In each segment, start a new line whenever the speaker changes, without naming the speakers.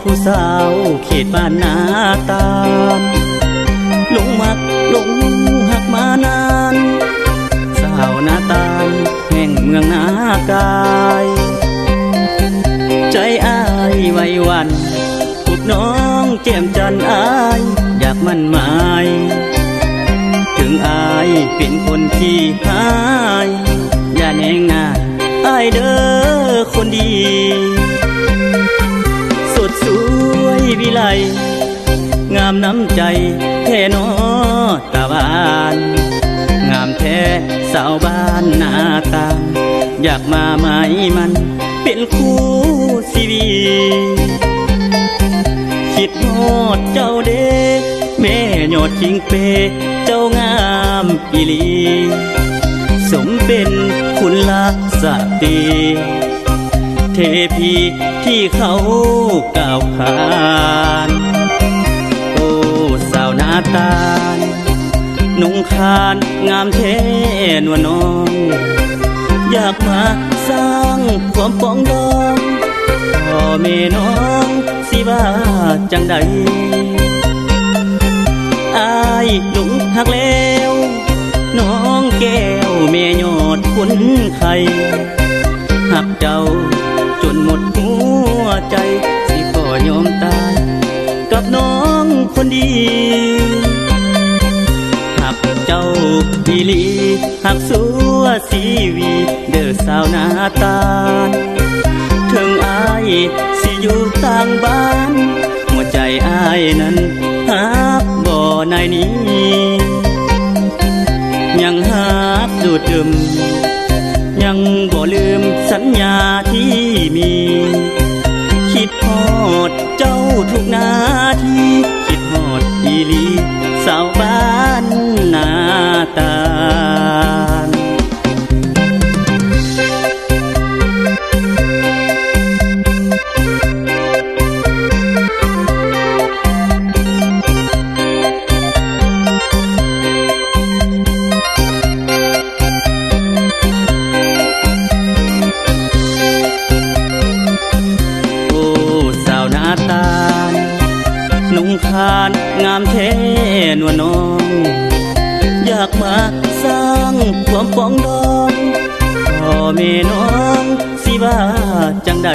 ผู้สาวเขตบ้านนาตาลหลงมักหลงหักมานาน สาวนาตาลแห่งเมืองนากาย ใจอายไว้วันปุกน้องแจ่มจันอาย อยากมั่นหมาย ถึงอายเป็นคนที่หาย อย่าแนงหน้าอายเด้อ วยวิไล งามน้ำใจแท่นอตาบานงามแท้สาวบ้านนาตา อยากมาไหมมันเป็นคู่ชีวีคิดฮอดเจ้าเด้แม่ยอดจิงเป เจ้างามอีลี สมเป็นคุณลักษตรี เทพีที่เขากล่าวขานโอ้สาวนาตาลนุ่งคานงามเทนวลน้อง อยากมาสร้างความปองดองพ่อแม่น้องสิว่าจังใดอายหลงหักแล้วน้องแก้วแม่ยอดคุณไทยหักเจ้า จนหมดหัวใจ สิขอยอมตาย กับน้องคนดีหักเจ้าอีลีหักสัวสีวี เด้อสาวนาตาถึงอายสิอยู่ต่างบ้าน หัวใจอายนั้นหักบ่ในนี้ ยังหักดูดดึมยังบ่ลืมสัญญา ดฮอดเจ้าทุกนาที คิดหอดอีลี สาวบ้านนาตา นุ่งานงามแท้นวลน้อง อยากมาสร้างความปองดองพ่อแม่น้องสิว่าจังใด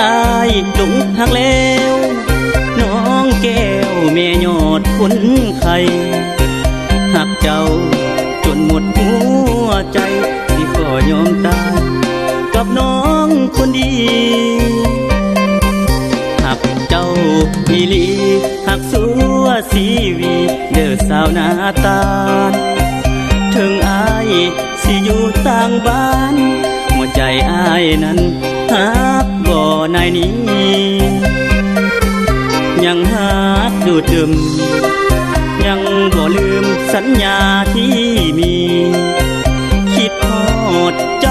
อายหลงหักแล้วน้องแก้วแม่ยอดคนไข่หักเจ้าจนหมดหัวใจที่ขอยอมตายกับน้องคนดี อีลีหักสัวสีวี เด้อสาวนาตาลถึงอายสิอยู่ต่างบ้าน หัวใจอายนั้นหักบ่ในนี้ ยังหักดูดึม ยังบ่ลืมสัญญาที่มี คิดฮอดจ